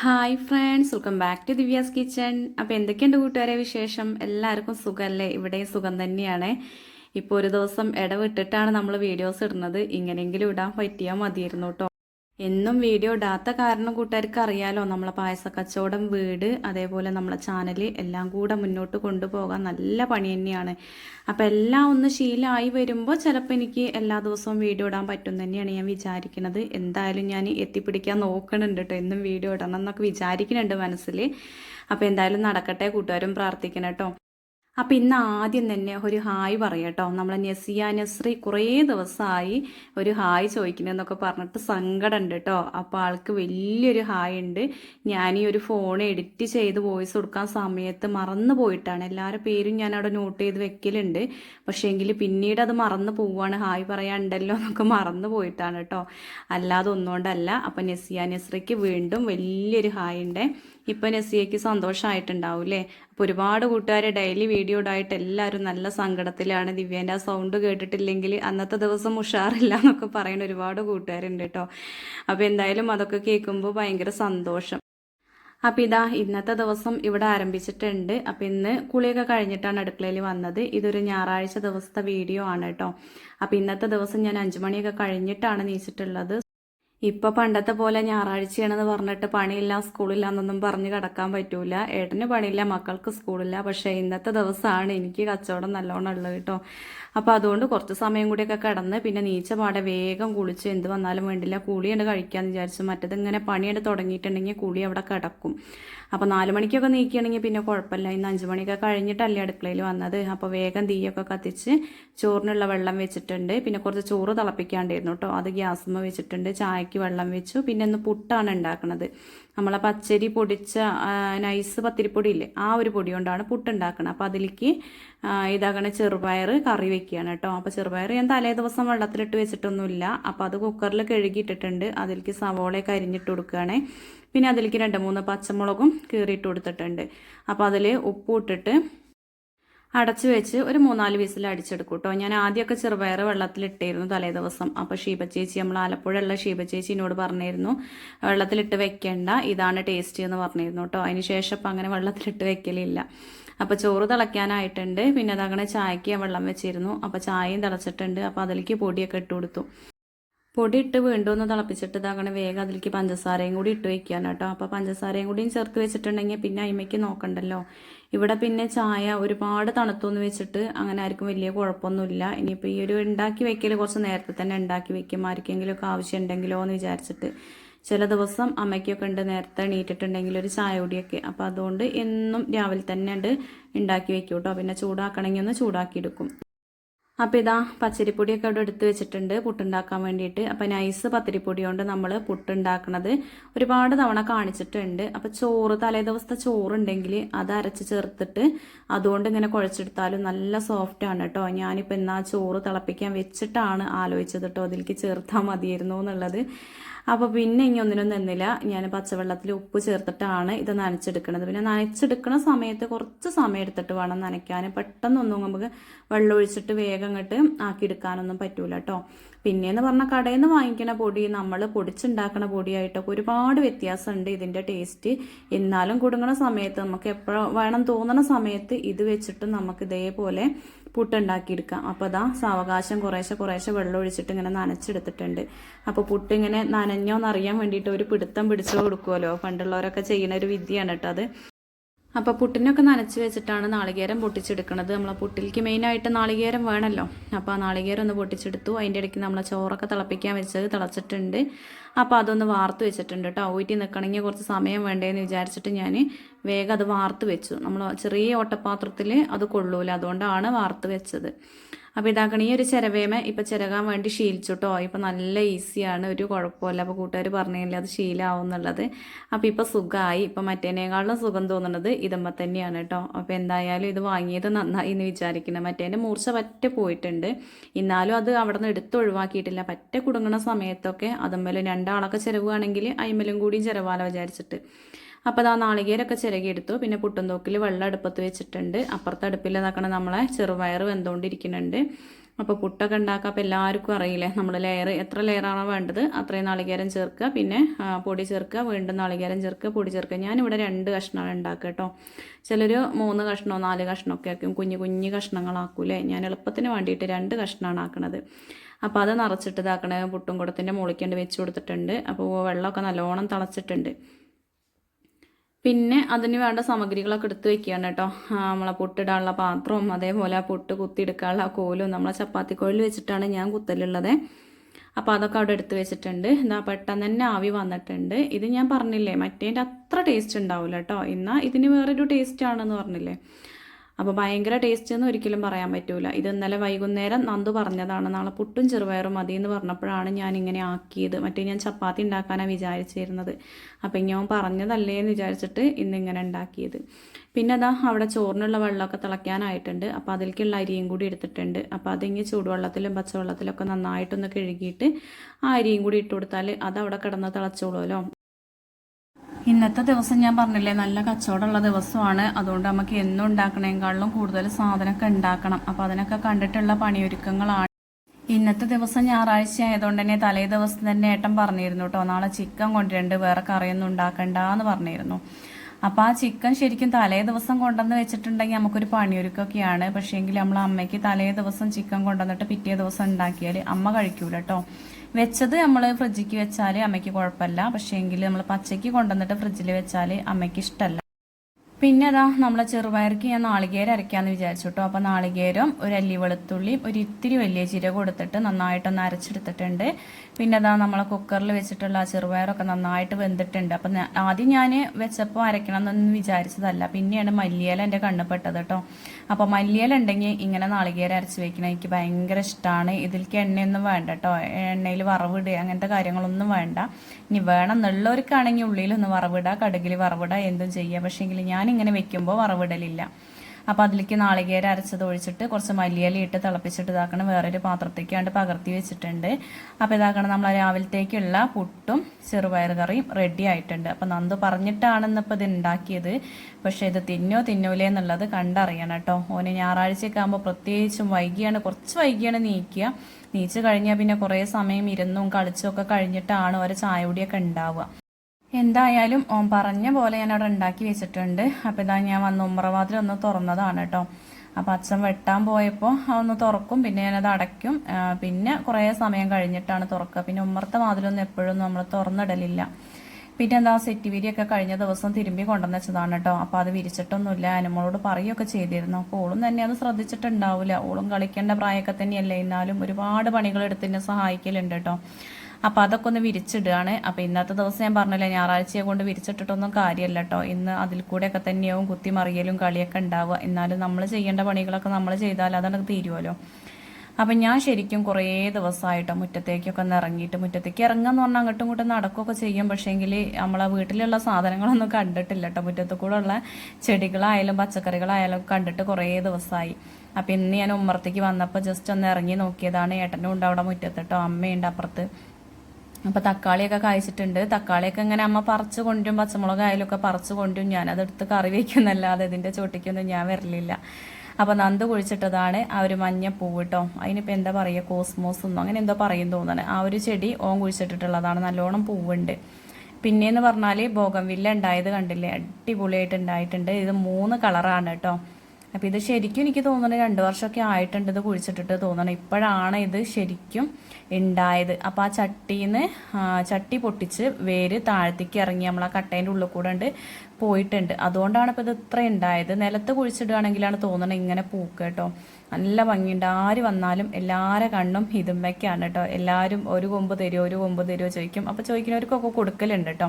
Hi friends welcome back to Divya's kitchen അപ്പോൾ എന്തൊക്കെയുണ്ട് കൂട്ടുകാരെ വിശേഷം? എല്ലാവർക്കും സുഖമല്ലേ ഇവിടെയും സുഖം തന്നെയാണ്. ഇപ്പോൾ ഒരു ദിവസം ഇടവിട്ടിട്ടാണ് നമ്മൾ വീഡിയോസ് ഇടുന്നത്. ഇങ്ങനെയെങ്കിലും ഇടാൻ പറ്റിയാൽ മതിയായിരുന്നു കേട്ടോ എന്നും വീഡിയോ ഇടാത്ത കാരണം കൂട്ടുകാർക്ക് അറിയാലോ നമ്മളെ പായസ കച്ചവടം വീട് അതേപോലെ നമ്മളെ ചാനൽ എല്ലാം കൂടെ മുന്നോട്ട് കൊണ്ടുപോകാൻ നല്ല പണി തന്നെയാണ്. അപ്പം എല്ലാം ഒന്ന് ശീലമായി വരുമ്പോൾ ചിലപ്പോൾ എനിക്ക് എല്ലാ ദിവസവും വീഡിയോ ഇടാൻ പറ്റും തന്നെയാണ് ഞാൻ വിചാരിക്കുന്നത് എന്തായാലും ഞാൻ എത്തിപ്പിടിക്കാൻ നോക്കണുണ്ട് കേട്ടോ എന്നും വീഡിയോ ഇടണം എന്നൊക്കെ വിചാരിക്കുന്നുണ്ട് മനസ്സിൽ അപ്പോൾ എന്തായാലും നടക്കട്ടെ കൂട്ടുകാരും പ്രാർത്ഥിക്കണം കേട്ടോ അപ്പം ഇന്ന് ആദ്യം തന്നെ ഒരു ഹായ് പറയാട്ടോ. നമ്മളെ നെസിയ നസ്രി കുറേ ദിവസമായി ഒരു ഹായ് ചോദിക്കണമെന്നൊക്കെ പറഞ്ഞിട്ട് സങ്കടം ഉണ്ട് കേട്ടോ അപ്പോൾ ആൾക്ക് വലിയൊരു ഹായ് ഉണ്ട് ഞാൻ ഈ ഒരു ഫോൺ എഡിറ്റ് ചെയ്ത് വോയിസ് കൊടുക്കാൻ സമയത്ത് മറന്നു പോയിട്ടാണ്. എല്ലാവരുടെ പേരും ഞാൻ അവിടെ നോട്ട് ചെയ്ത് വെക്കലുണ്ട്. പക്ഷേ എങ്കിൽ പിന്നീട് അത് മറന്നു പോവുകയാണ് ഹായ് പറയാനുണ്ടല്ലോ എന്നൊക്കെ മറന്നു പോയിട്ടാണ് കേട്ടോ അല്ലാതെ ഒന്നുകൊണ്ടല്ല. അപ്പം നെസിയ നസ്രിക്ക് വീണ്ടും വലിയൊരു ഹായ് ഉണ്ട് ഇപ്പം നസിയയ്ക്ക് സന്തോഷമായിട്ടുണ്ടാവും അല്ലേ അപ്പോൾ ഒരുപാട് കൂട്ടുകാർ ഡെയിലി വീഡിയോ ഇടായിട്ട് എല്ലാവരും നല്ല സങ്കടത്തിലാണ്. ദിവ്യേന്റെ ആ സൗണ്ട് കേട്ടിട്ടില്ലെങ്കിൽ അന്നത്തെ ദിവസം ഉഷാറില്ല എന്നൊക്കെ പറയുന്ന ഒരുപാട് കൂട്ടുകാരുണ്ട് കേട്ടോ. അപ്പോൾ എന്തായാലും അതൊക്കെ കേൾക്കുമ്പോൾ ഭയങ്കര സന്തോഷം. അപ്പം ഇതാ ഇന്നത്തെ ദിവസം ഇവിടെ ആരംഭിച്ചിട്ടുണ്ട്. അപ്പം ഇന്ന് കുളിയൊക്കെ കഴിഞ്ഞിട്ടാണ് അടുക്കളയിൽ വന്നത്. ഇതൊരു ഞായറാഴ്ച ദിവസത്തെ വീഡിയോ ആണ് കേട്ടോ. അപ്പം ഇന്നത്തെ ദിവസം ഞാൻ അഞ്ചു മണിയൊക്കെ കഴിഞ്ഞിട്ടാണ് നീച്ചിട്ടുള്ളത്. ഇപ്പൊ പണ്ടത്തെ പോലെ ഞായറാഴ്ചയാണെന്ന് പറഞ്ഞിട്ട് പണിയില്ല സ്കൂളില്ല എന്നൊന്നും പറഞ്ഞ് കിടക്കാൻ പറ്റൂല. ഏട്ടന് പണിയില്ല മക്കൾക്ക് സ്കൂളില്ല. പക്ഷെ ഇന്നത്തെ ദിവസമാണ് എനിക്ക് കച്ചവടം നല്ലോണം ഉള്ളത് കേട്ടോ. അപ്പോൾ അതുകൊണ്ട് കുറച്ച് സമയം കൂടിയൊക്കെ കിടന്ന് പിന്നെ നീച്ച പാടെ വേഗം കുളിച്ച് എന്ത് വന്നാലും വേണ്ടില്ല. കുളിയുണ്ട് കഴിക്കാൻ വിചാരിച്ചു മറ്റത് ഇങ്ങനെ പണിയുണ്ട് തുടങ്ങിയിട്ടുണ്ടെങ്കിൽ കുളി അവിടെ കിടക്കും. അപ്പോൾ നാല് മണിക്കൊക്കെ നീക്കുകയാണെങ്കിൽ പിന്നെ കുഴപ്പമില്ല. ഇന്ന് അഞ്ച് മണിയൊക്കെ കഴിഞ്ഞിട്ടല്ലേ അടുക്കളയിൽ വന്നത്. അപ്പോൾ വേഗം തീയൊക്കെ കത്തിച്ച് ചോറിനുള്ള വെള്ളം വെച്ചിട്ടുണ്ട്. പിന്നെ കുറച്ച് ചോറ് തിളപ്പിക്കാണ്ടായിരുന്നു കേട്ടോ. അത് ഗ്യാസുമ്മ വെച്ചിട്ടുണ്ട്. ചായക്ക് വെള്ളം വെച്ചു. പിന്നെ ഒന്ന് പുട്ടാണ് ഉണ്ടാക്കുന്നത് നമ്മളെ പച്ചരി പൊടിച്ച നൈസ് പത്തിരിപ്പൊടി ഇല്ലേ ആ ഒരു പൊടി കൊണ്ടാണ് പുട്ടുണ്ടാക്കുന്നത് അപ്പോൾ അതിലേക്ക് ഇതാകണ ചെറുപയർ കറി വെക്കുകയാണ് കേട്ടോ. അപ്പോൾ ചെറുപയർ ഞാൻ തലേ ദിവസം വെള്ളത്തിലിട്ട് വെച്ചിട്ടൊന്നുമില്ല. അപ്പോൾ അത് കുക്കറിൽ കഴുകിയിട്ടിട്ടുണ്ട്. അതിലേക്ക് സവോളയൊക്കെ അരിഞ്ഞിട്ട് കൊടുക്കുകയാണേ. പിന്നെ അതിലേക്ക് രണ്ട് മൂന്ന് പച്ചമുളകും കീറിയിട്ട് കൊടുത്തിട്ടുണ്ട്. അപ്പോൾ അതിൽ ഉപ്പ് ഇട്ടിട്ട് അടച്ചു വെച്ച് ഒരു മൂന്നാൽ വിസിൽ അടിച്ചെടുക്കും കേട്ടോ. ഞാൻ ആദ്യമൊക്കെ ചെറുപയർ വെള്ളത്തിലിട്ടായിരുന്നു തലേ ദിവസം. അപ്പോൾ ഷീബച്ചേച്ചി നമ്മൾ ആലപ്പുഴയുള്ള ഷീബച്ചേച്ചി എന്നോട് പറഞ്ഞിരുന്നു വെള്ളത്തിലിട്ട് വെക്കേണ്ട ഇതാണ് ടേസ്റ്റ് എന്ന് പറഞ്ഞിരുന്നു കേട്ടോ. അതിന് ശേഷം അപ്പം അങ്ങനെ വെള്ളത്തിലിട്ട് വെക്കലില്ല. അപ്പോൾ ചോറ് തിളയ്ക്കാനായിട്ടുണ്ട്. പിന്നെ അതങ്ങനെ ചായക്ക് വെള്ളം വെച്ചിരുന്നു. അപ്പോൾ ചായയും തിളച്ചിട്ടുണ്ട്. അപ്പോൾ അതിലേക്ക് പൊടിയൊക്കെ ഇട്ട് കൊടുത്തു. പൊടി ഇട്ട് വീണ്ടും ഒന്ന് തിളപ്പിച്ചിട്ട് ഇതാകണ വേഗം അതിലേക്ക് പഞ്ചസാരയും കൂടി ഇട്ട് വെക്കാൻ കേട്ടോ. അപ്പോൾ പഞ്ചസാരയും കൂടിയും ചേർത്ത് വെച്ചിട്ടുണ്ടെങ്കിൽ പിന്നെ അയിമയ്ക്ക് നോക്കണ്ടല്ലോ. ഇവിടെ പിന്നെ ചായ ഒരുപാട് തണുത്തൊന്ന് വെച്ചിട്ട് അങ്ങനെ ആർക്കും വലിയ കുഴപ്പമൊന്നുമില്ല. ഇനിയിപ്പോൾ ഈ ഒരു ഉണ്ടാക്കി വെക്കൽ കുറച്ച് നേരത്തെ തന്നെ ഉണ്ടാക്കി വെക്കും. ആർക്കെങ്കിലുമൊക്കെ ആവശ്യം ഉണ്ടെങ്കിലോ എന്ന് വിചാരിച്ചിട്ട്. ചില ദിവസം അമ്മയ്ക്കൊക്കെ ഉണ്ട് നേരത്തെ എണീറ്റിട്ടുണ്ടെങ്കിൽ ഒരു ചായ കുടിയൊക്കെ. അപ്പോൾ അതുകൊണ്ട് എന്നും രാവിലെ തന്നെ ഉണ്ട് ഉണ്ടാക്കി വെക്കും കേട്ടോ. പിന്നെ ചൂടാക്കണമെങ്കിൽ ഒന്ന് ചൂടാക്കി എടുക്കും. അപ്പോൾ ഇതാ പച്ചരിപ്പൊടിയൊക്കെ അവിടെ എടുത്ത് വെച്ചിട്ടുണ്ട്. പുട്ടുണ്ടാക്കാൻ വേണ്ടിയിട്ട്. അപ്പോൾ നൈസ് പത്തിരിപ്പൊടി കൊണ്ട് നമ്മൾ പുട്ടുണ്ടാക്കണത് ഒരുപാട് തവണ കാണിച്ചിട്ടുണ്ട്. അപ്പോൾ ചോറ് തലേ ദിവസത്തെ ചോറുണ്ടെങ്കിൽ അത് അരച്ച് ചേർത്തിട്ട് അതുകൊണ്ട് ഇങ്ങനെ കുഴച്ചെടുത്താലും നല്ല സോഫ്റ്റ് ആണ് കേട്ടോ ഞാനിപ്പോൾ എന്നാ ചോറ് തിളപ്പിക്കാൻ വെച്ചിട്ടാണ് ആലോചിച്ചത് കേട്ടോ അതിലേക്ക് ചേർത്താൽ മതിയായിരുന്നു എന്നുള്ളത്. അപ്പോൾ പിന്നെ ഇനി ഒന്നിനും നിന്നില്ല. ഞാൻ പച്ചവെള്ളത്തിൽ ഉപ്പ് ചേർത്തിട്ടാണ് ഇത് നനച്ചെടുക്കുന്നത് പിന്നെ നനച്ചെടുക്കുന്ന സമയത്ത് കുറച്ച് സമയം എടുത്തിട്ട് വേണം നനയ്ക്കാൻ. പെട്ടെന്നൊന്നും നമുക്ക് വെള്ളം ഒഴിച്ചിട്ട് വേഗം അങ്ങോട്ട് ആക്കിയെടുക്കാനൊന്നും പറ്റൂല കേട്ടോ പിന്നെയെന്ന് പറഞ്ഞാൽ കടയിൽ നിന്ന് വാങ്ങിക്കുന്ന പൊടി നമ്മൾ പൊടിച്ചുണ്ടാക്കുന്ന പൊടിയായിട്ടൊക്കെ ഒരുപാട് വ്യത്യാസമുണ്ട് ഇതിന്റെ ടേസ്റ്റ്. എന്നാലും കുടുങ്ങുന്ന സമയത്ത് നമുക്ക് എപ്പോഴും വേണം തോന്നുന്ന സമയത്ത് ഇത് വെച്ചിട്ട് നമുക്ക് ഇതേപോലെ പുട്ടുണ്ടാക്കിയെടുക്കാം. അപ്പോൾ അതാ സാവകാശം കുറേശ്ശെ കുറേശ്ശെ വെള്ളം ഒഴിച്ചിട്ട് ഇങ്ങനെ നനച്ചെടുത്തിട്ടുണ്ട്. അപ്പോൾ പുട്ട് ഇങ്ങനെ നനഞ്ഞോന്ന് അറിയാൻ വേണ്ടിയിട്ട് ഒരു പിടുത്തം പിടിച്ചു കൊടുക്കുമല്ലോ പണ്ടുള്ളവരൊക്കെ ചെയ്യുന്ന ഒരു വിദ്യയാണ് കേട്ടോ അത് അപ്പോൾ പുട്ടിനൊക്കെ നനച്ച് വെച്ചിട്ടാണ് നാളികേരം പൊട്ടിച്ചെടുക്കുന്നത് നമ്മളെ പുട്ടിലേക്ക് മെയിനായിട്ട് നാളികേരം വേണമല്ലോ അപ്പോൾ ആ നാളികേരം ഒന്ന് പൊട്ടിച്ചെടുത്തു. അതിന്റെ ഇടയ്ക്ക് നമ്മളെ ചോറൊക്കെ തിളപ്പിക്കാൻ വെച്ചത് തിളച്ചിട്ടുണ്ട്. അപ്പോൾ അതൊന്ന് വാർത്ത് വെച്ചിട്ടുണ്ട് കേട്ടോ ഊറ്റി നിൽക്കണമെങ്കിൽ കുറച്ച് സമയം വേണ്ടേന്ന് വിചാരിച്ചിട്ട് ഞാൻ വേഗം അത് വാർത്ത് വെച്ചു. നമ്മൾ ചെറിയ ഓട്ടപാത്രത്തിൽ അത് കൊള്ളൂല. അതുകൊണ്ടാണ് വാർത്ത് വെച്ചത്. അപ്പോൾ ഇതാക്കണം ഈ ഒരു ചിരവേമ ഇപ്പം ചിരകാൻ വേണ്ടി ശീലിച്ചു കേട്ടോ ഇപ്പം നല്ല ഈസിയാണ് ഒരു കുഴപ്പമില്ല. അപ്പോൾ കൂട്ടുകാർ പറഞ്ഞില്ല അത് ശീലാവും എന്നുള്ളത്. അപ്പോൾ ഇപ്പം സുഖമായി ഇപ്പം മറ്റേനേക്കാളും സുഖം തോന്നുന്നത് ഇതമ്മ തന്നെയാണ് കേട്ടോ അപ്പോൾ എന്തായാലും ഇത് വാങ്ങിയത് നന്നായി എന്ന് വിചാരിക്കുന്നത് മറ്റേന്റെ മൂർച്ച പറ്റ പോയിട്ടുണ്ട്. എന്നാലും അത് അവിടെ നിന്ന് എടുത്ത് ഒഴിവാക്കിയിട്ടില്ല. പറ്റ കുടുങ്ങുന്ന സമയത്തൊക്കെ അതമ്മലും രണ്ടാളൊക്കെ ചിരവുകയാണെങ്കിൽ അയിമലും കൂടിയും ചിലവാലോ വിചാരിച്ചിട്ട്. അപ്പോൾ അതാ നാളികേരൊക്കെ ചിരകിയെടുത്തു. പിന്നെ പുട്ടും തോക്കിൽ വെള്ളം അടുപ്പത്ത് വെച്ചിട്ടുണ്ട്. അപ്പുറത്തെ അടുപ്പിൽ ഇതാക്കണം നമ്മളെ ചെറുപയർ വെന്തുകൊണ്ടിരിക്കുന്നുണ്ട്. അപ്പോൾ പുട്ടൊക്കെ ഉണ്ടാക്കുക അപ്പോൾ എല്ലാവർക്കും അറിയില്ലേ? നമ്മൾ ലെയർ എത്ര ലെയറാണോ വേണ്ടത് അത്രയും നാളികേരം ചേർക്കുക. പിന്നെ പൊടി ചേർക്കുക. വീണ്ടും നാളികേരം ചേർക്കുക. പൊടി ചേർക്കുക. ഞാനിവിടെ രണ്ട് കഷ്ണമാണ് ഉണ്ടാക്കുക കേട്ടോ. ചിലർ മൂന്ന് കഷ്ണമോ നാല് കഷ്ണമൊക്കെ ആക്കും. കുഞ്ഞു കുഞ്ഞു കഷ്ണങ്ങളാക്കൂലേ ഞാൻ എളുപ്പത്തിന് വേണ്ടിയിട്ട് രണ്ട് കഷ്ണമാണ് ആക്കണത്. അപ്പോൾ അത് നിറച്ചിട്ട് ഇതാക്കണ പുട്ടും കുടത്തിന്റെ മുളിക്കേണ്ടി വെച്ച് കൊടുത്തിട്ടുണ്ട്. അപ്പോൾ വെള്ളമൊക്കെ നല്ലോണം തിളച്ചിട്ടുണ്ട്. പിന്നെ അതിന് വേണ്ട സാമഗ്രികളൊക്കെ എടുത്ത് വെക്കുകയാണ് കേട്ടോ. നമ്മളെ പുട്ടിടാനുള്ള പാത്രവും അതേപോലെ ആ പുട്ട് കുത്തിയെടുക്കാനുള്ള കോലും നമ്മളെ ചപ്പാത്തി കോലിൽ വെച്ചിട്ടാണ് ഞാൻ കുത്തലുള്ളത്. അപ്പോൾ അതൊക്കെ അവിടെ എടുത്ത് വെച്ചിട്ടുണ്ട്. എന്താ പെട്ടെന്ന് തന്നെ ആവി വന്നിട്ടുണ്ട്. ഇത് ഞാൻ പറഞ്ഞില്ലേ മറ്റേന്റെ അത്ര ടേസ്റ്റ് ഉണ്ടാവില്ല കേട്ടോ. എന്നാൽ ഇതിന് വേറൊരു ടേസ്റ്റ് ആണെന്ന് പറഞ്ഞില്ലേ. അപ്പോൾ ഭയങ്കര ടേസ്റ്റ് എന്ന് ഒരിക്കലും പറയാൻ പറ്റൂല. ഇത് ഇന്നലെ വൈകുന്നേരം നന്ദു പറഞ്ഞതാണ് നാളെ പുട്ടും ചെറുപയറും മതി എന്ന് പറഞ്ഞപ്പോഴാണ് ഞാൻ ഇങ്ങനെ ആക്കിയത്. മറ്റേ ഞാൻ ചപ്പാത്തി ഉണ്ടാക്കാനാണ് വിചാരിച്ചിരുന്നത്. അപ്പം ഞാൻ പറഞ്ഞതല്ലേ എന്ന് വിചാരിച്ചിട്ട് ഇന്ന് ഇങ്ങനെ ഉണ്ടാക്കിയത്. പിന്നെ അതാ അവിടെ ചോറിനുള്ള വെള്ളമൊക്കെ തിളയ്ക്കാനായിട്ടുണ്ട്. അപ്പോൾ അതിലേക്കുള്ള അരിയും കൂടി എടുത്തിട്ടുണ്ട്. അപ്പോൾ അതിങ്ങനെ ചൂടുവെള്ളത്തിലും പച്ചവെള്ളത്തിലൊക്കെ നന്നായിട്ടൊന്ന് കഴുകിയിട്ട് ആ അരിയും കൂടി ഇട്ട് കൊടുത്താൽ അത് അവിടെ കിടന്ന് തിളച്ചോളുമല്ലോ. ഇന്നത്തെ ദിവസം ഞാൻ പറഞ്ഞില്ലേ നല്ല കച്ചവടമുള്ള ദിവസമാണ്. അതുകൊണ്ട് നമുക്ക് എന്നും ഉണ്ടാക്കണേക്കാളും കൂടുതൽ സാധനമൊക്കെ ഉണ്ടാക്കണം. അപ്പോൾ അതിനൊക്കെ കണ്ടിട്ടുള്ള പണിയൊരുക്കങ്ങളാണ്. ഇന്നത്തെ ദിവസം ഞായറാഴ്ച ആയതുകൊണ്ട് തന്നെ തലേ ദിവസം തന്നെ ഏട്ടൻ പറഞ്ഞിരുന്നു കേട്ടോ നാളെ ചിക്കൻ കൊണ്ടുവരണ്ട് വേറെ കറിയൊന്നും ഉണ്ടാക്കണ്ട എന്ന് പറഞ്ഞിരുന്നു. അപ്പോൾ ആ ചിക്കൻ ശരിക്കും തലേ ദിവസം കൊണ്ടുവന്ന് വെച്ചിട്ടുണ്ടെങ്കിൽ നമുക്കൊരു പണിയൊരുക്കൊക്കെയാണ്. പക്ഷേങ്കിൽ നമ്മൾ അമ്മയ്ക്ക് തലേ ദിവസം ചിക്കൻ കൊണ്ടുവന്നിട്ട് പിറ്റേ ദിവസം ഉണ്ടാക്കിയാൽ അമ്മ കഴിക്കൂല കേട്ടോ വെച്ചത് നമ്മൾ ഫ്രിഡ്ജിക്ക് വെച്ചാൽ അമ്മയ്ക്ക് കുഴപ്പമില്ല. പക്ഷേ പക്ഷേങ്കിൽ നമ്മൾ പച്ചയ്ക്ക് കൊണ്ടുവന്നിട്ട് ഫ്രിഡ്ജിൽ വെച്ചാൽ അമ്മയ്ക്ക് ഇഷ്ടമല്ല പിന്നെ അതാ നമ്മളെ ചെറുപയർക്ക് ഞാൻ നാളികേരം അരയ്ക്കാന്ന് വിചാരിച്ചു കേട്ടോ. അപ്പോൾ നാളികേരം ഒരു അല്ലി വെളുത്തുള്ളിയും ഒരു ഇത്തിരി വലിയ ജീരകം കൊടുത്തിട്ട് നന്നായിട്ടൊന്ന് അരച്ചെടുത്തിട്ടുണ്ട്. പിന്നെ അതാ നമ്മളെ കുക്കറിൽ വെച്ചിട്ടുള്ള ആ ചെറുപയറൊക്കെ നന്നായിട്ട് വെന്തിട്ടുണ്ട്. അപ്പം ആദ്യം ഞാൻ വെച്ചപ്പോൾ അരയ്ക്കണം എന്നൊന്നും വിചാരിച്ചതല്ല. പിന്നെയാണ് മല്ലിയില എന്റെ കണ്ണ് പെട്ടത് കേട്ടോ. അപ്പോൾ മല്ലിയില ഉണ്ടെങ്കിൽ ഇങ്ങനെ നാളികേരം അരച്ച് വെക്കണം. എനിക്ക് ഭയങ്കര ഇഷ്ടമാണ് ഇതിലേക്ക് എണ്ണയൊന്നും വേണ്ട കേട്ടോ എണ്ണയിൽ വറവിടുക അങ്ങനത്തെ കാര്യങ്ങളൊന്നും വേണ്ട. ഇനി വേണം എന്നുള്ളവർക്കാണെങ്കിൽ ഉള്ളിലൊന്ന് വറവിടുക കടുകിൽ വറവിടുക എന്തും ചെയ്യുക പക്ഷേങ്കിൽ ഇങ്ങനെ വെക്കുമ്പോൾ വറവിടലില്ല. അപ്പോൾ അതിലേക്ക് നാളികേരം അരച്ചത് ഒഴിച്ചിട്ട് കുറച്ച് മല്ലിയില ഇട്ട് തിളപ്പിച്ചിട്ട് ഇതാക്കണം. വേറൊരു പാത്രത്തേക്ക് കണ്ട് പകർത്തി വെച്ചിട്ടുണ്ട്. അപ്പോൾ ഇതാക്കണം നമ്മൾ രാവിലത്തേക്കുള്ള പുട്ടും ചെറുപയർ കറിയും റെഡി ആയിട്ടുണ്ട്. അപ്പോൾ നന്ദു പറഞ്ഞിട്ടാണെന്നിപ്പോൾ ഇത് ഉണ്ടാക്കിയത് പക്ഷേ ഇത് തിന്നോ തിന്നൂലേ എന്നുള്ളത് കണ്ടറിയണം കേട്ടോ. ഓന് ഞായറാഴ്ചയൊക്കെ ആകുമ്പോൾ പ്രത്യേകിച്ചും വൈകിയാണ് കുറച്ച് വൈകിയാണ് നീക്കുക. നീച്ച് കഴിഞ്ഞാൽ പിന്നെ കുറേ സമയം ഇരുന്നും കളിച്ചും ഒക്കെ കഴിഞ്ഞിട്ടാണ് ഓരോ ചായ കുടിയൊക്കെ ഉണ്ടാവുക എന്തായാലും ഓൻ പറഞ്ഞ പോലെ ഞാൻ അവിടെ ഉണ്ടാക്കി വെച്ചിട്ടുണ്ട്. അപ്പോൾ ഇതാ ഞാൻ വന്ന് ഉമ്മറവാതിൽ ഒന്ന് തുറന്നതാണ് കേട്ടോ അപ്പോൾ അച്ഛൻ വെട്ടാൻ പോയപ്പോൾ അതൊന്ന് തുറക്കും പിന്നെ ഞാനത് അടയ്ക്കും. പിന്നെ കുറേ സമയം കഴിഞ്ഞിട്ടാണ് തുറക്കുക. പിന്നെ ഉമ്മറത്തെ വാതിലൊന്നും എപ്പോഴും നമ്മൾ തുറന്നിടലില്ല. പിന്നെ എന്താ സെറ്റ് വിരിയൊക്കെ കഴിഞ്ഞ ദിവസം തിരുമ്പി കൊണ്ടുവന്ന് വെച്ചതാണ് കേട്ടോ അപ്പോൾ അത് വിരിച്ചിട്ടൊന്നുമില്ല. അനുമോളോട് പറയുകയൊക്കെ ചെയ്തിരുന്നു. അപ്പോൾ ഓളും തന്നെ അത് ശ്രദ്ധിച്ചിട്ടുണ്ടാവില്ല. ഓളും കളിക്കേണ്ട പ്രായമൊക്കെ തന്നെയല്ലേ. എന്നാലും ഒരുപാട് പണികൾ എടുത്തിനെ സഹായിക്കലുണ്ട് കേട്ടോ അപ്പോൾ അതൊക്കെ ഒന്ന് വിരിച്ചിടുകയാണ് അപ്പോൾ ഇന്നത്തെ ദിവസം ഞാൻ പറഞ്ഞില്ലേ ഞായറാഴ്ചയെ കൊണ്ട് വിരിച്ചിട്ടിട്ടൊന്നും കാര്യമല്ല കേട്ടോ ഇന്ന് അതിൽ കൂടെയൊക്കെ തന്നെയാവും കുത്തി മറിയലും കളിയൊക്കെ ഉണ്ടാവുക. എന്നാലും നമ്മൾ ചെയ്യേണ്ട പണികളൊക്കെ നമ്മൾ ചെയ്താൽ അതൊക്കെ തീരുമല്ലോ അപ്പം ഞാൻ ശരിക്കും കുറേ ദിവസമായിട്ടോ മുറ്റത്തേക്കൊക്കെ ഒന്ന് ഇറങ്ങിയിട്ട് മുറ്റത്തേക്ക് ഇറങ്ങുക എന്ന് പറഞ്ഞാൽ അങ്ങോട്ടും ഇങ്ങോട്ടും നടക്കുകയൊക്കെ ചെയ്യും. പക്ഷേങ്കിൽ നമ്മളെ വീട്ടിലുള്ള സാധനങ്ങളൊന്നും കണ്ടിട്ടില്ല കേട്ടോ മുറ്റത്ത് കൂടെ ഉള്ള ചെടികളായാലും പച്ചക്കറികളായാലും കണ്ടിട്ട് കുറേ ദിവസമായി. അപ്പം ഇന്ന് ഞാൻ ഉമ്മറത്തേക്ക് വന്നപ്പോൾ ജസ്റ്റ് ഒന്ന് ഇറങ്ങി നോക്കിയതാണ്. ഏട്ടനും ഉണ്ട് അവിടെ മുറ്റത്ത് കേട്ടോ അമ്മയുണ്ട് അപ്പുറത്ത്. അപ്പോൾ തക്കാളിയൊക്കെ കായ്ച്ചിട്ടുണ്ട്. തക്കാളിയൊക്കെ ഇങ്ങനെ അമ്മ പറിച്ച് കൊണ്ടും പച്ചമുളക് ആയാലും ഒക്കെ പറിച്ച് കൊണ്ടും ഞാൻ അതെടുത്ത് കറി വയ്ക്കുന്നല്ലാതെ ഇതിന്റെ ചോട്ടിക്കൊന്നും ഞാൻ വരലില്ല. അപ്പോൾ നന്ദ് കുഴിച്ചിട്ടതാണ് ആ ഒരു മഞ്ഞ പൂ കേട്ടോ. അതിനിപ്പോൾ എന്താ പറയുക കോസ്മോസ് എന്നോ അങ്ങനെ എന്തോ പറയും തോന്നുന്നത് ആ ഒരു ചെടി ഓൻ കുഴിച്ചിട്ടിട്ടുള്ളതാണ്. നല്ലോണം പൂവുണ്ട്. പിന്നെയെന്ന് പറഞ്ഞാൽ ബോഗംവില്ല ഉണ്ടായത് കണ്ടില്ലേ? അടിപൊളിയായിട്ട് ഉണ്ടായിട്ടുണ്ട്. ഇത് മൂന്ന് കളറാണ് കേട്ടോ. അപ്പോൾ ഇത് ശരിക്കും എനിക്ക് തോന്നുന്നത് രണ്ട് വർഷമൊക്കെ ആയിട്ടുണ്ട് ഇത് കുഴിച്ചിട്ടിട്ട് തോന്നണം ഇപ്പോഴാണ് ഇത് ശരിക്കും ഉണ്ടായത് അപ്പോൾ ആ ചട്ടിയിൽ നിന്ന് ചട്ടി പൊട്ടിച്ച് വേര് താഴത്തേക്ക് ഇറങ്ങി നമ്മൾ ആ കട്ടേന്റെ ഉള്ളിൽ കൂടെ ഉണ്ട് പോയിട്ടുണ്ട്. അതുകൊണ്ടാണ് ഇപ്പോൾ ഇത് ഇത്ര ഉണ്ടായത് നിലത്ത് കുഴിച്ചിടുകയാണെങ്കിലാണ് തോന്നണം ഇങ്ങനെ പൂക്ക് കേട്ടോ. നല്ല ഭംഗിയുണ്ട്. ആര് വന്നാലും എല്ലാവരുടെ കണ്ണും ഇതുമ്മയ്ക്കാണ് കേട്ടോ. എല്ലാവരും ഒരു കൊമ്പ് തരുമോ ഒരു കൊമ്പ് തരുമോ ചോദിക്കും. അപ്പോൾ ചോദിക്കുന്നവർക്കൊക്കെ കൊടുക്കലുണ്ട് കേട്ടോ.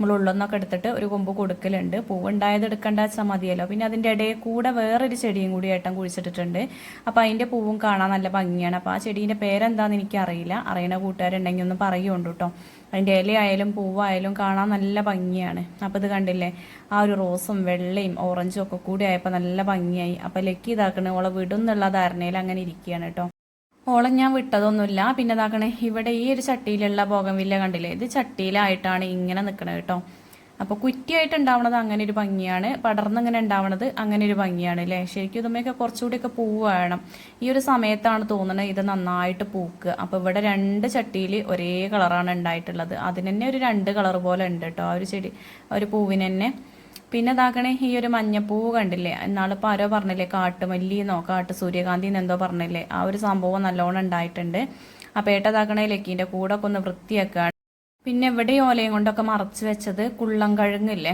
നമ്മൾ ഉള്ളൊന്നൊക്കെ എടുത്തിട്ട് ഒരു കൊമ്പ് കൊടുക്കലുണ്ട്. പൂവുണ്ടായത് എടുക്കേണ്ട മതിയല്ലോ. പിന്നെ അതിന്റെ ഇടയിൽ കൂടെ വേറൊരു ചെടിയും കൂടി ഏട്ടൻ കുഴിച്ചിട്ടിട്ടുണ്ട്. അപ്പോൾ അതിന്റെ പൂവും കാണാൻ നല്ല ഭംഗിയാണ്. അപ്പോൾ ആ ചെടീന്റെ പേരെന്താണെന്ന് എനിക്കറിയില്ല. അറിയണ കൂട്ടുകാരുണ്ടെങ്കിൽ ഒന്ന് പറയുകയുണ്ട് കേട്ടോ. അതിന്റെ ഇലയായാലും പൂവായാലും കാണാൻ നല്ല ഭംഗിയാണ്. അപ്പോൾ ഇത് കണ്ടില്ലേ? ആ ഒരു റോസും വെള്ളയും ഓറഞ്ചും ഒക്കെ കൂടി ആയപ്പോൾ നല്ല ഭംഗിയായി. അപ്പോൾ ലക്കി ഇതാക്കണേ. ഓളെ വിടും എന്നുള്ള ധാരണയിൽ അങ്ങനെ ഇരിക്കുകയാണ് കേട്ടോ. ഓളെ ഞാൻ വിട്ടതൊന്നുമില്ല. പിന്നെ ഇതാക്കണേ ഇവിടെ ഈ ഒരു ചട്ടിയിലുള്ള ഭോഗംവില്ല കണ്ടില്ലേ? ഇത് ചട്ടിയിലായിട്ടാണ് ഇങ്ങനെ നിൽക്കണത് കേട്ടോ. അപ്പോൾ കുറ്റിയായിട്ട് ഉണ്ടാവണത് അങ്ങനെ ഒരു ഭംഗിയാണ്. പടർന്ന് ഇങ്ങനെ ഉണ്ടാവണത് അങ്ങനെ ഒരു ഭംഗിയാണ് അല്ലേ? ശരിക്കും ഇതുമ്മയൊക്കെ കുറച്ചുകൂടിയൊക്കെ പൂവ് വേണം. ഈ ഒരു സമയത്താണ് തോന്നുന്നത് ഇത് നന്നായിട്ട് പൂക്കുക. അപ്പോൾ ഇവിടെ രണ്ട് ചട്ടിയിൽ ഒരേ കളറാണ് ഉണ്ടായിട്ടുള്ളത്. അതിന് തന്നെ ഒരു രണ്ട് കളർ പോലെ ഉണ്ട് കേട്ടോ ആ ഒരു ചെടി ഒരു പൂവിന് തന്നെ. പിന്നെ ഇതാക്കണേ ഈ ഒരു മഞ്ഞപ്പൂവ് കണ്ടില്ലേ? എന്നാളിപ്പോൾ ആരോ പറഞ്ഞില്ലേ കാട്ടുമല്ലിന്നോ കാട്ട് സൂര്യകാന്തി എന്തോ പറഞ്ഞില്ലേ? ആ ഒരു സംഭവം നല്ലോണം ഉണ്ടായിട്ടുണ്ട്. അപ്പോൾ ഏട്ടതാക്കണേ ലക്കീന്റെ കൂടെ ഒക്കെ ഒന്ന് വൃത്തിയാക്കുകയാണ് പിന്നെ ഇവിടെ ഓലയും കൊണ്ടൊക്കെ മറച്ചു വെച്ചത് കുള്ളം കഴുങ്ങില്ലേ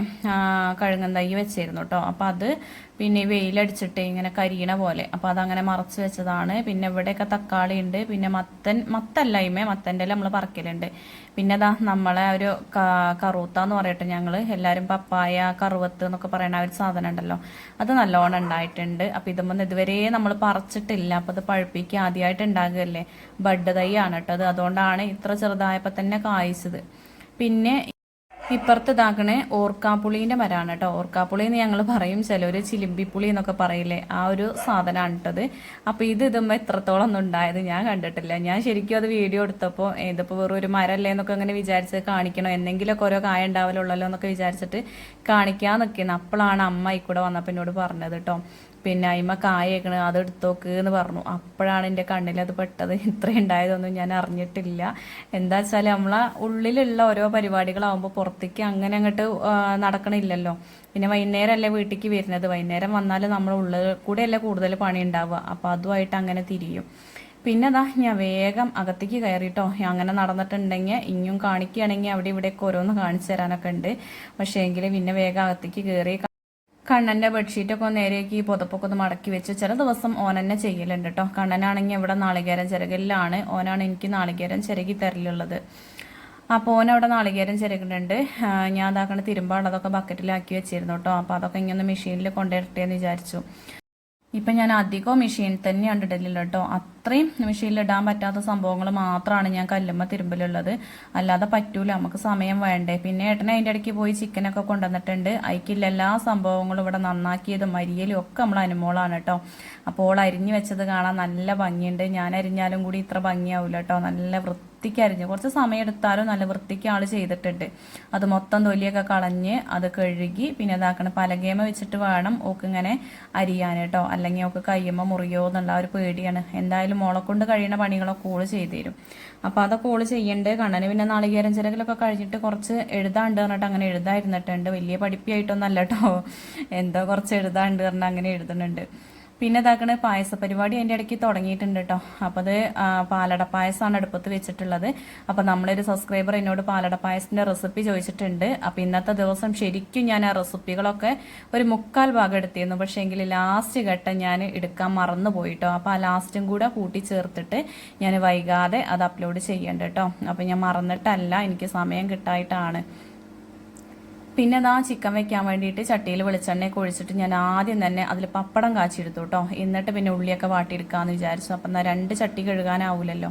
കഴുങ്ങൻ തൈ വെച്ചിരുന്നു കേട്ടോ അപ്പോൾ അത് പിന്നെ വെയിലടിച്ചിട്ട് ഇങ്ങനെ കരിയണ പോലെ. അപ്പോൾ അതങ്ങനെ മറച്ച് വെച്ചതാണ്. പിന്നെ ഇവിടെയൊക്കെ തക്കാളി ഉണ്ട് പിന്നെ മത്തൻ മത്തല്ല ഇമേ മത്തന്റെ നമ്മൾ പറക്കലുണ്ട്. പിന്നെ അതാ നമ്മളെ ഒരു കറുവത്ത എന്ന് പറയട്ടെ ഞങ്ങൾ എല്ലാവരും പപ്പായ കറുവത്ത് എന്നൊക്കെ പറയുന്ന ഒരു സാധനം ഉണ്ടല്ലോ. അത് നല്ലോണം ഉണ്ടായിട്ടുണ്ട്. അപ്പോൾ ഇതുമ്പോൾ ഇതുവരെ നമ്മൾ പറിച്ചിട്ടില്ല. അപ്പോൾ അത് പഴുപ്പിക്കുക ആദ്യമായിട്ട് ഉണ്ടാകുകയല്ലേ? ബഡ് തൈ ആണ് കേട്ടോ അത്. അതുകൊണ്ടാണ് ഇത്ര ചെറുതായപ്പോൾ തന്നെ കായ്ച്ചത്. പിന്നെ ഇപ്പുറത്ത് ഇതാക്കണേ ഓർക്കാപ്പുളീന്റെ മരമാണ് കേട്ടോ. ഓർക്കാപ്പുളി എന്ന് ഞങ്ങൾ പറയും. ചിലർ ചിലിമ്പിപ്പുളി എന്നൊക്കെ പറയില്ലേ? ആ ഒരു സാധനമാണ് കേട്ടത്. അപ്പോൾ ഇത് ഇതുമ്പോൾ എത്രത്തോളം ഒന്നും ഉണ്ടായത് ഞാൻ കണ്ടിട്ടില്ല. ഞാൻ ശരിക്കും അത് വീഡിയോ എടുത്തപ്പോൾ ഇതിപ്പോൾ വെറും ഒരു മരമല്ലേ എന്നൊക്കെ അങ്ങനെ വിചാരിച്ച് കാണിക്കണോ? എന്തെങ്കിലുമൊക്കെ ഓരോ കായ ഉണ്ടാവലുള്ളല്ലോ എന്നൊക്കെ വിചാരിച്ചിട്ട് കാണിക്കാൻ നിൽക്കുന്നത് അപ്പോഴാണ് അമ്മ കൂടെ വന്നപ്പോൾ എന്നോട് പറഞ്ഞത് കേട്ടോ. പിന്നെ അയിമ കായേക്കണ് അത് എടുത്തോക്ക് എന്ന് പറഞ്ഞു. അപ്പോഴാണ് എന്റെ അത് പെട്ടത്. ഇത്ര ഉണ്ടായതൊന്നും ഞാൻ അറിഞ്ഞിട്ടില്ല. എന്താ വെച്ചാൽ നമ്മളെ ഉള്ളിലുള്ള ഓരോ പരിപാടികളാവുമ്പോൾ പുറത്തേക്ക് അങ്ങനെ അങ്ങോട്ട് നടക്കണില്ലല്ലോ. പിന്നെ വൈകുന്നേരമല്ലേ വീട്ടിലേക്ക് വരുന്നത്. വൈകുന്നേരം വന്നാൽ നമ്മൾ ഉള്ളിൽ കൂടെയല്ലേ കൂടുതൽ പണി ഉണ്ടാവുക. അപ്പോൾ അതുമായിട്ട് അങ്ങനെ തിരിയും. പിന്നെ അതാ ഞാൻ വേഗം അകത്തേക്ക് കയറിട്ടോ. അങ്ങനെ നടന്നിട്ടുണ്ടെങ്കിൽ ഇനിയും കാണിക്കുകയാണെങ്കിൽ അവിടെ ഇവിടെയൊക്കെ ഓരോന്ന് കാണിച്ചു തരാനൊക്കെ ഉണ്ട്. പക്ഷേ എങ്കിൽ പിന്നെ വേഗം അകത്തേക്ക് കയറി കണ്ണന്റെ ബെഡ്ഷീറ്റൊക്കെ നേരെയൊക്കെ ഈ പുതപ്പൊക്കെ ഒന്ന് മടക്കി വെച്ച് ചില ദിവസം ഓൻ തന്നെ ചെയ്യലുണ്ട് കേട്ടോ കണ്ണനാണെങ്കിൽ ഇവിടെ നാളികേരം ചിരകലിലാണ്. ഓനാണ് എനിക്ക് നാളികേരം ചിരകി തരലുള്ളത് അപ്പോൾ ഓൻ അവിടെ നാളികേരം ചിരകിടുന്നുണ്ട് ഞാൻ അതാക്കണ തിരുമ്പാളതൊക്കെ ബക്കറ്റിലാക്കി വെച്ചിരുന്നു കേട്ടോ അപ്പോൾ അതൊക്കെ ഇങ്ങനെ മെഷീനിൽ കൊണ്ടുവരട്ടെ എന്ന് വിചാരിച്ചു. ഇപ്പം ഞാൻ അധികവും മെഷീനിൽ തന്നെയാണ് ഇടലില്ല കേട്ടോ അത്രയും മെഷീനിൽ ഇടാൻ പറ്റാത്ത സംഭവങ്ങൾ മാത്രമാണ് ഞാൻ കല്ലുമ്മ തിരുമ്പലുള്ളത്. അല്ലാതെ പറ്റൂല നമുക്ക് സമയം വേണ്ടേ. പിന്നെ ഏട്ടനെ അതിന്റെ ഇടയ്ക്ക് പോയി ചിക്കനൊക്കെ കൊണ്ടുവന്നിട്ടുണ്ട്. അയക്കില്ല എല്ലാ സംഭവങ്ങളും ഇവിടെ നന്നാക്കിയതും അരിയലും ഒക്കെ നമ്മൾ അനുമോളാണ് കേട്ടോ അപ്പോൾ അരിഞ്ഞു വെച്ചത് കാണാൻ നല്ല ഭംഗിയുണ്ട്. ഞാൻ അരിഞ്ഞാലും കൂടി ഇത്ര ഭംഗിയാവില്ല കേട്ടോ നല്ല വൃത്തി വൃത്തിക്ക് അരിഞ്ഞ് കുറച്ച് സമയം എടുത്താലും നല്ല വൃത്തിക്ക് ആൾ ചെയ്തിട്ടുണ്ട്. അത് മൊത്തം തൊലിയൊക്കെ കളഞ്ഞ് അത് കഴുകി പിന്നെ ഇതാക്കണം പലകേമ വെച്ചിട്ട് വേണം ഓക്ക് ഇങ്ങനെ അരിയാൻ കേട്ടോ. അല്ലെങ്കിൽ ഓക്ക് കയ്യുമ്പോൾ മുറിയോ എന്നുള്ള ഒരു പേടിയാണ്. എന്തായാലും മോളെ കൊണ്ട് കഴിയുന്ന പണികളൊക്കെ ഓൾ ചെയ്തു തരും അപ്പോൾ അതൊക്കെ ഓൾ ചെയ്യേണ്ടത് കണ്ണന് പിന്നെ നാളികേരം ചിരകലൊക്കെ കഴിഞ്ഞിട്ട് കുറച്ച് എഴുതാണ്ട് പറഞ്ഞിട്ട് അങ്ങനെ എഴുതായിരുന്നിട്ടുണ്ട് വലിയ പഠിപ്പിയായിട്ടൊന്നല്ല കേട്ടോ. എന്തോ കുറച്ച് എഴുതാണ്ട് പറഞ്ഞിട്ട് അങ്ങനെ എഴുതുന്നുണ്ട്. പിന്നെ ഇതാക്കണ പായസ പരിപാടി അതിന്റെ ഇടയ്ക്ക് തുടങ്ങിയിട്ടുണ്ട് കേട്ടോ അപ്പോൾ അത് പാലട പായസമാണ് അടുപ്പത്ത് വെച്ചിട്ടുള്ളത്. അപ്പോൾ നമ്മളൊരു സബ്സ്ക്രൈബർ എന്നോട് പാലട പായസത്തിന്റെ റെസിപ്പി ചോദിച്ചിട്ടുണ്ട്. അപ്പോൾ ഇന്നത്തെ ദിവസം ശരിക്കും ഞാൻ ആ റെസിപ്പികളൊക്കെ ഒരു മുക്കാൽ ഭാഗം എടുത്തിരുന്നു. പക്ഷേ എങ്കിൽ ലാസ്റ്റ് ഘട്ടം ഞാൻ എടുക്കാൻ മറന്നു പോയിട്ടോ അപ്പോൾ ആ ലാസ്റ്റും കൂടെ കൂട്ടി ചേർത്തിട്ട് ഞാൻ വൈകാതെ അത് അപ്ലോഡ് ചെയ്യേണ്ട കേട്ടോ അപ്പോൾ ഞാൻ മറന്നിട്ടല്ല എനിക്ക് സമയം കിട്ടായിട്ടാണ്. പിന്നെ അതാ ചിക്കൻ വെക്കാൻ വേണ്ടിയിട്ട് ചട്ടിയിൽ വെളിച്ചെണ്ണയൊക്കെ ഒഴിച്ചിട്ട് ഞാൻ ആദ്യം തന്നെ അതിൽ പപ്പടം കാച്ചിയെടുത്തു കേട്ടോ. എന്നിട്ട് പിന്നെ ഉള്ളിയൊക്കെ വാട്ടിയെടുക്കാമെന്ന് വിചാരിച്ചു. അപ്പം എന്നാൽ രണ്ട് ചട്ടി കഴുകാനാവില്ലല്ലോ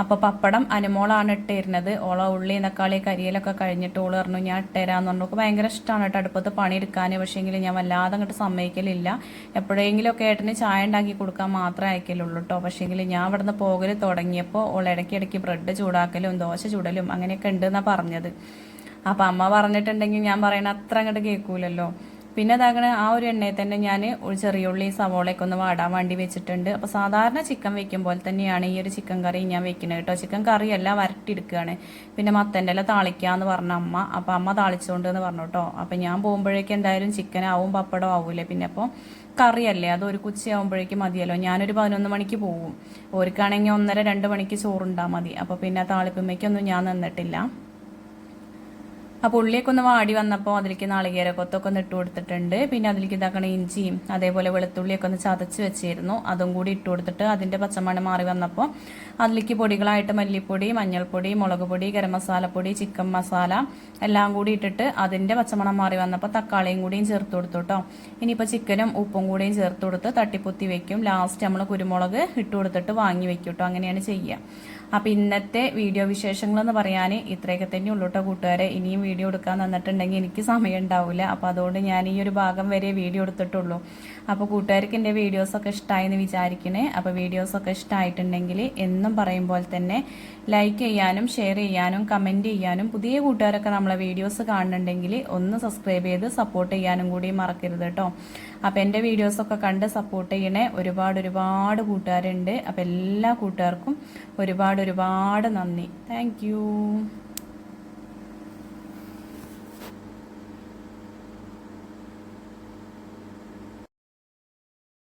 അപ്പോൾ പപ്പടം അനുമോളാണ് ഇട്ടിരുന്നത്. ഓള ഉള്ളി തക്കാളി കരിയിലൊക്കെ കഴിഞ്ഞിട്ട് ഓൾ പറഞ്ഞു ഞാൻ ഇട്ടേരാന്ന് പറഞ്ഞു. ഭയങ്കര ഇഷ്ടമാണ് കേട്ടോ അടുപ്പത്ത് പണിയെടുക്കാൻ പക്ഷേങ്കിൽ ഞാൻ വല്ലാതെ അങ്ങോട്ട് സമ്മതിക്കലില്ല. എപ്പോഴെങ്കിലുമൊക്കെ ഏട്ടന് ചായ ഉണ്ടാക്കി കൊടുക്കാൻ മാത്രമേ അയക്കലുള്ളൂ കേട്ടോ. പക്ഷേങ്കിൽ ഞാൻ ഇവിടുന്ന് പോകൽ തുടങ്ങിയപ്പോൾ ഓൾ ഇടയ്ക്ക് ഇടയ്ക്ക് ബ്രെഡ് ചൂടാക്കലും ദോശ ചൂടലും അങ്ങനെയൊക്കെ ഉണ്ടെന്നാണ് പറഞ്ഞത്. അപ്പം അമ്മ പറഞ്ഞിട്ടുണ്ടെങ്കിൽ ഞാൻ പറയണ അത്ര അങ്ങോട്ട് കേൾക്കൂലല്ലോ പിന്നെ അതാകണ ആ ഒരു എണ്ണയിൽ തന്നെ ഞാൻ ചെറിയ ഉള്ളി സവോളയൊക്കെ ഒന്ന് വാടാൻ വേണ്ടി വെച്ചിട്ടുണ്ട്. അപ്പോൾ സാധാരണ ചിക്കൻ വെക്കും പോലെ തന്നെയാണ് ഈ ഒരു ചിക്കൻ കറി ഞാൻ വെക്കുന്നത് കേട്ടോ. ചിക്കൻ എല്ലാം വരട്ടിയെടുക്കുകയാണ്. പിന്നെ മത്തന്റെ ഇല താളിക്കാന്ന് പറഞ്ഞ അമ്മ. അപ്പോൾ അമ്മ താളിച്ചോണ്ട് എന്ന് പറഞ്ഞു കേട്ടോ. അപ്പൊ ഞാൻ പോകുമ്പോഴേക്കും എന്തായാലും ചിക്കൻ ആവും പപ്പടം ആവൂലേ. പിന്നെ അപ്പോൾ കറിയല്ലേ അത് ഒരു കുച്ചയാവുമ്പോഴേക്കും മതിയല്ലോ. ഞാനൊരു പതിനൊന്ന് മണിക്ക് പോകും ഓർക്കാണെങ്കിൽ ഒന്നര രണ്ട് മണിക്ക് ചോറുണ്ടാൽ മതി. അപ്പോൾ പിന്നെ താളിപ്പുമ്മയ്ക്കൊന്നും ഞാൻ നിന്നിട്ടില്ല. അപ്പോൾ ഉള്ളിയൊക്കെ ഒന്ന് വാടി വന്നപ്പോൾ അതിലേക്ക് നാളികേര കൊത്തൊക്കെ ഒന്ന് ഇട്ട് കൊടുത്തിട്ടുണ്ട്. പിന്നെ അതിലേക്ക് ഇതാക്കണ ഇഞ്ചിയും അതേപോലെ വെളുത്തുള്ളിയൊക്കെ ഒന്ന് ചതച്ച് വെച്ചിരുന്നു. അതും കൂടി ഇട്ട് കൊടുത്തിട്ട് അതിന്റെ പച്ചമണം മാറി വന്നപ്പോൾ അതിലേക്ക് പൊടികളായിട്ട് മല്ലിപ്പൊടി മഞ്ഞൾപ്പൊടി മുളക് പൊടി ഗരം മസാലപ്പൊടി ചിക്കൻ മസാല എല്ലാം കൂടി ഇട്ടിട്ട് അതിന്റെ പച്ചമണം മാറി വന്നപ്പോൾ തക്കാളിയും കൂടിയും ചേർത്ത് കൊടുത്തു കേട്ടോ ഇനിയിപ്പോൾ ചിക്കനും ഉപ്പും കൂടിയും ചേർത്ത് കൊടുത്ത് തട്ടിപ്പൊത്തി വെക്കും. ലാസ്റ്റ് നമ്മൾ കുരുമുളക് ഇട്ട് കൊടുത്തിട്ട് വാങ്ങി വെക്കും കേട്ടോ അങ്ങനെയാണ് ചെയ്യുക അപ്പോൾ ഇന്നത്തെ വീഡിയോ വിശേഷങ്ങളെന്ന് പറയാൻ ഇത്രയൊക്കെ തന്നെ ഉള്ളൂട്ടോ കൂട്ടുകാരെ. ഇനിയും വീഡിയോ എടുക്കാൻ തന്നിട്ടുണ്ടെങ്കിൽ എനിക്ക് സമയം ഉണ്ടാവില്ല അപ്പോൾ അതുകൊണ്ട് ഞാൻ ഈ ഒരു ഭാഗം വരെ വീഡിയോ എടുത്തിട്ടുള്ളൂ. അപ്പോൾ കൂട്ടുകാർക്ക് എന്റെ വീഡിയോസൊക്കെ ഇഷ്ടമായി എന്ന് വിചാരിക്കണേ. അപ്പോൾ വീഡിയോസൊക്കെ ഇഷ്ടമായിട്ടുണ്ടെങ്കിൽ എന്നും പറയും പോലെ തന്നെ ലൈക്ക് ചെയ്യാനും ഷെയർ ചെയ്യാനും കമന്റ് ചെയ്യാനും പുതിയ കൂട്ടുകാരൊക്കെ നമ്മളെ വീഡിയോസ് കാണുന്നുണ്ടെങ്കിൽ ഒന്ന് സബ്സ്ക്രൈബ് ചെയ്ത് സപ്പോർട്ട് ചെയ്യാനും കൂടി മറക്കരുത് കേട്ടോ അപ്പോൾ എന്റെ വീഡിയോസൊക്കെ കണ്ട് സപ്പോർട്ട് ചെയ്യണേ. ഒരുപാട് ഒരുപാട് കൂട്ടുകാരുണ്ട്. അപ്പോൾ എല്ലാ കൂട്ടുകാർക്കും ഒരുപാട് ഒരുപാട് നന്ദി. താങ്ക്